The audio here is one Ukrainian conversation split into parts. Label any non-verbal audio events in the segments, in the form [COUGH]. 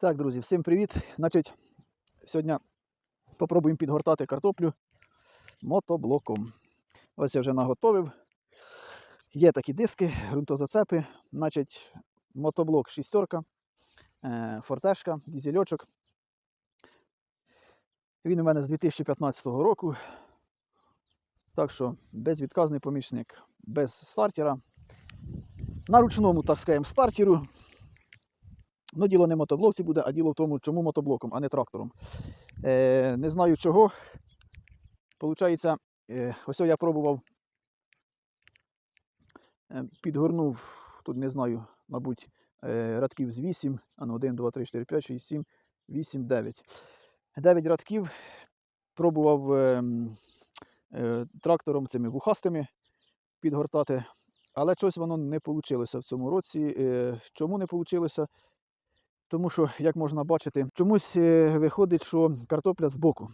Так, друзі, всім привіт. Значить, сьогодні попробуємо підгортати картоплю мотоблоком. Ось я вже наготовив. Є такі диски, ґрунтозацепи. Значить, мотоблок шістерка, е, фортешка, дізельочок. Він у мене з 2015 року. Так що безвідказний помічник, без стартера. На ручному, так скажемо, стартеру. Ну, діло не в мотоблоці буде, а діло в тому, чому мотоблоком, а не трактором. Е, не знаю чого. Получається, е, ось я пробував, е, підгорнув, тут не знаю, мабуть, е, радків з 8, а ну 1, 2, 3, 4, 5, 6, 7, 8, 9. 9 радків пробував е, е, трактором цими вухастими підгортати, але щось воно не вийшло в цьому році. Е, чому не вийшло? Тому що, як можна бачити, чомусь е, виходить, що картопля збоку.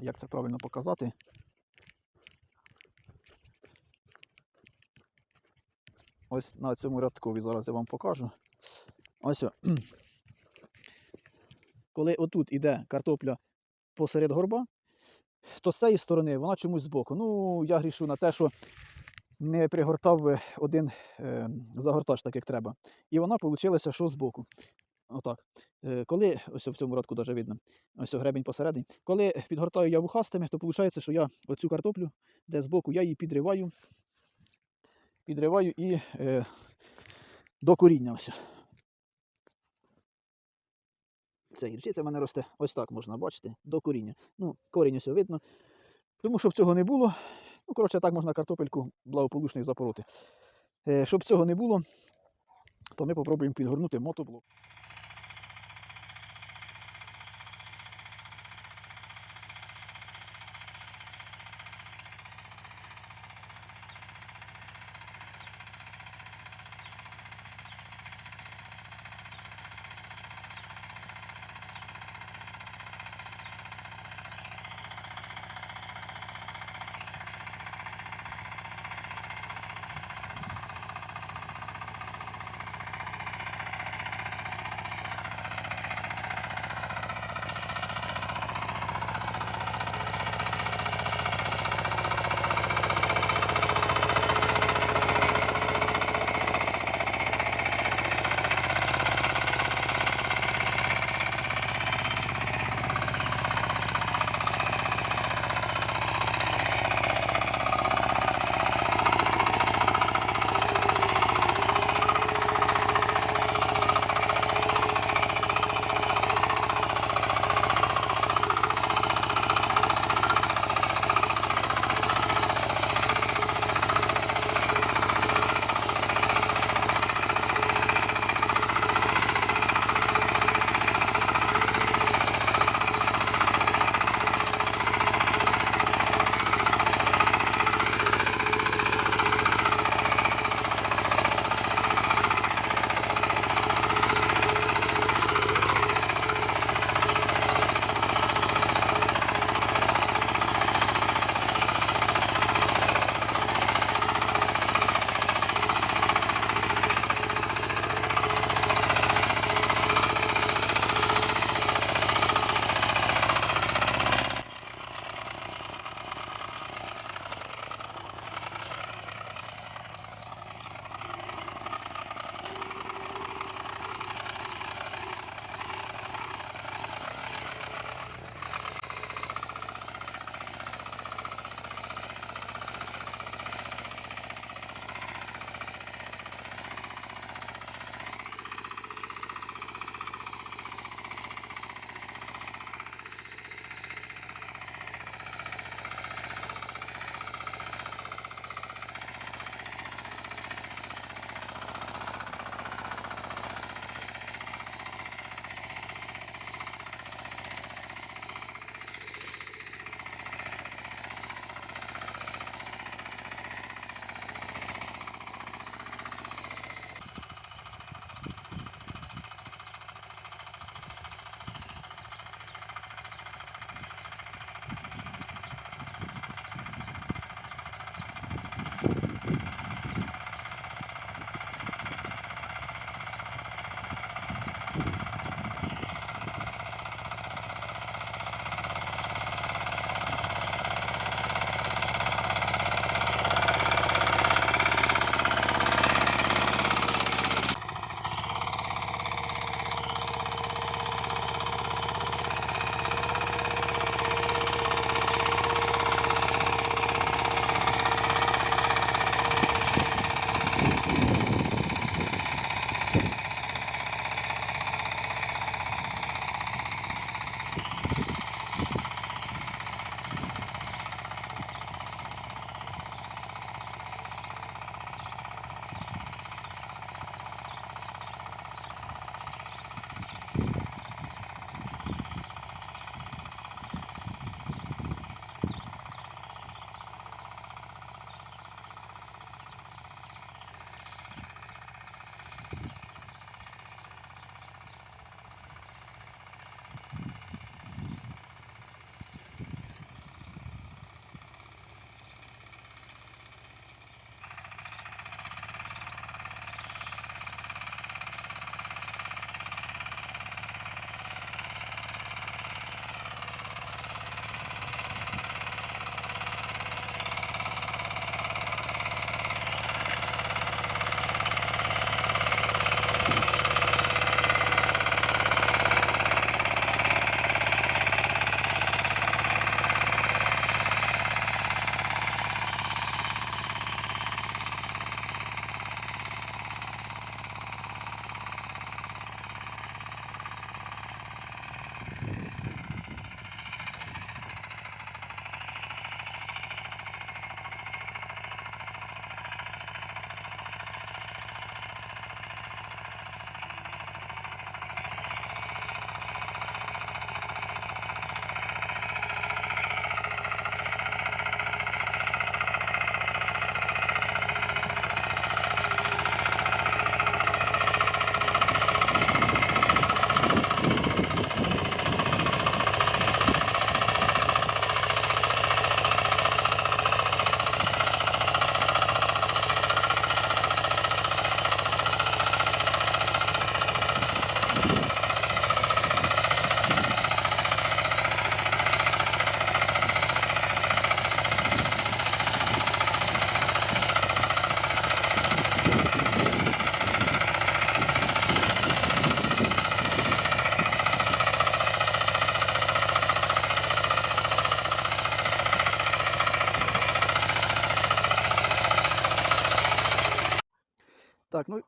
Як це правильно показати? Ось на цьому рядкові зараз я вам покажу. Ось. [CLEARS THROAT] Коли отут іде картопля посеред горба, то з цієї сторони вона чомусь збоку. Ну, я грішу на те, що не пригортав один е, загортач так, як треба. І вона вийшла, що збоку. Отак. Е, коли, ось в цьому радку даже видно, ось гребень посередині. Коли підгортаю я вухастими, то виходить, що я оцю картоплю, де збоку, я її підриваю, підриваю і е, до коріння. Ось. Це гірчиця в мене росте, ось так можна бачити, до коріння. Ну, корінь ось видно. Тому щоб цього не було, ну, коротше, так можна картопельку благополучних запороти. Е, щоб цього не було, то ми попробуємо підгорнути мотоблок.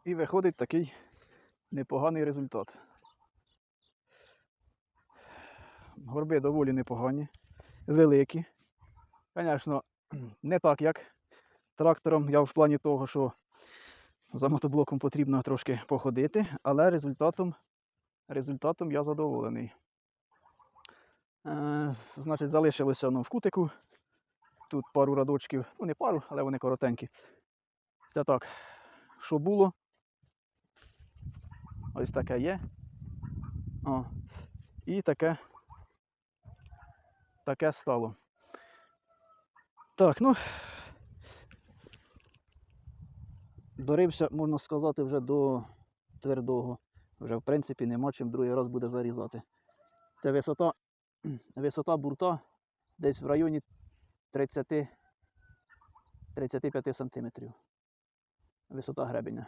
І виходить такий непоганий результат. Горби доволі непогані, великі. Звісно, не так, як трактором. Я в плані того, що за мотоблоком потрібно трошки походити, але результатом, результатом я задоволений. Е, значить, залишилося ну, в кутику. Тут пару радочків, ну не пару, але вони коротенькі. Це так, що було. Ось таке є. О. І таке. Таке стало. Так, ну. Дорився, можна сказати, вже до твердого. Вже, в принципі, нема чим другий раз буде зарізати. Це висота, [CLEARS THROAT] висота бурта десь в районі 30 35 сантиметрів. Висота гребеня.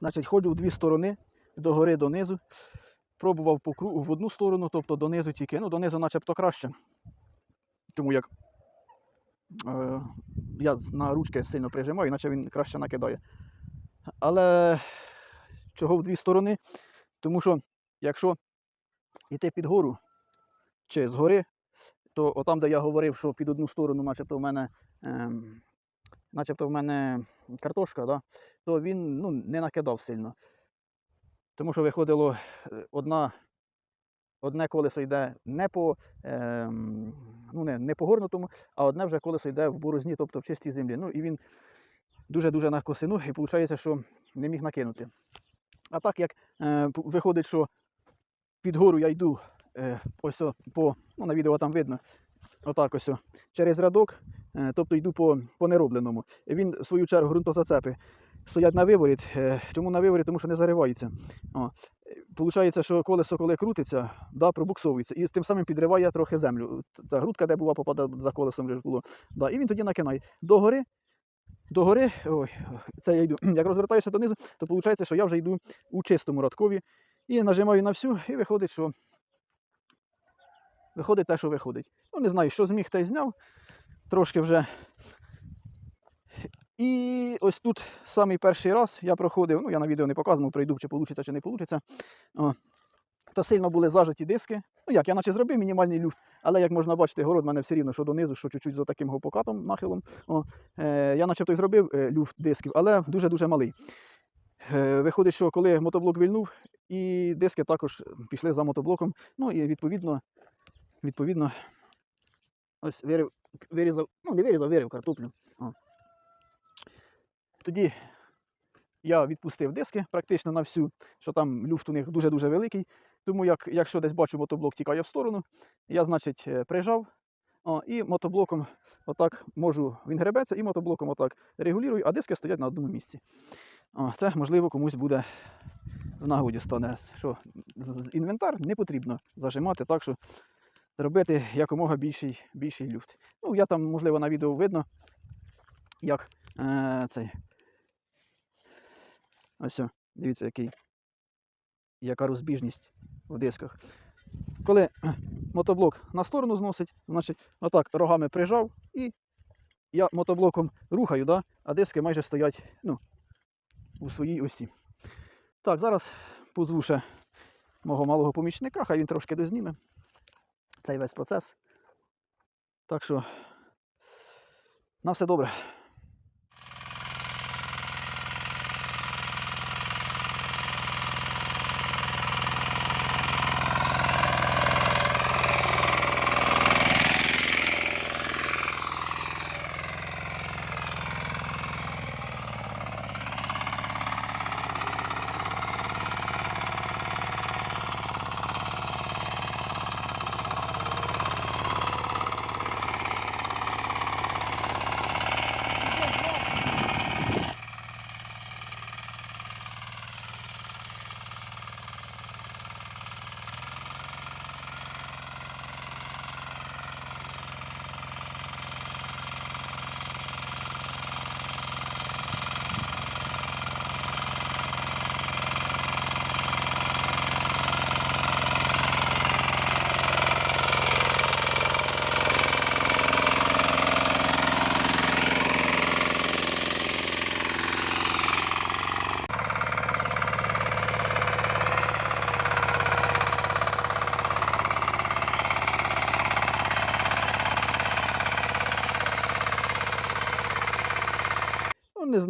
Значить, ходжу в дві сторони, догори донизу. Пробував по кругу в одну сторону, тобто донизу тільки. Ну, донизу начебто краще. Тому як е, я на ручки сильно прижимаю, іначе він краще накидає. Але чого в дві сторони? Тому що якщо йти під гору чи згори, то отам, де я говорив, що під одну сторону, начебто в мене, ем, начебто в мене картошка, да, то він ну, не накидав сильно. Тому що виходило е, одна, одне колесо йде не по, ем, ну, не, не по горнутому, а одне вже колесо йде в борозні, тобто в чистій землі. Ну і він дуже-дуже на косину, і виходить, що не міг накинути. А так як е, виходить, що під гору я йду ось по, ну, на відео там видно, отак ось через рядок, е, тобто йду по, по неробленому. Він, в свою чергу, ґрунтозацепи стоять на виворіт. Е, чому на виворіт? Тому що не зариваються. О. е, Получається, що колесо, коли крутиться, да, пробуксовується, і тим самим підриває трохи землю. Та грудка, де була, попадає за колесом вже було. Да, і він тоді накинає. Догори, догори, ой, це я йду. Як розвертаюся донизу, то виходить, що я вже йду у чистому радкові. І нажимаю на всю, і виходить, що виходить те, що виходить. Ну, не знаю, що зміг, та й зняв. Трошки вже. І ось тут самий перший раз я проходив, ну я на відео не показував, прийду, чи вийде, чи не вийде. То сильно були зажаті диски. Ну як, я наче зробив мінімальний люфт, але як можна бачити, город в мене все рівно, що донизу, що чуть-чуть за таким гопокатом, нахилом. О, е, я начебто й зробив е, люфт дисків, але дуже-дуже малий. Е, виходить, що коли мотоблок вильнув, і диски також пішли за мотоблоком. Ну і відповідно, відповідно, ось вирив, вирізав, ну не вирізав, вирив картоплю. О. Тоді я відпустив диски практично на всю, що там люфт у них дуже-дуже великий. Тому як, якщо десь бачу, мотоблок тікає в сторону, я, значить, е, прижав. О, і мотоблоком отак можу, він гребеться, і мотоблоком отак регулюю, а диски стоять на одному місці. О, це, можливо, комусь буде в нагоді стане, що інвентар не потрібно зажимати так, що робити якомога більший, більший люфт. Ну, я там, можливо, на відео видно, як е, цей. Ось, дивіться, який, яка розбіжність в дисках. Коли мотоблок на сторону зносить, значить, отак рогами прижав і я мотоблоком рухаю, да, а диски майже стоять ну, у своїй осі. Так, зараз позву ще мого малого помічника, хай він трошки дозніме цей весь процес. Так що на все добре.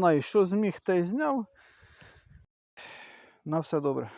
Знаю, що зміг, те й зняв. На все добре.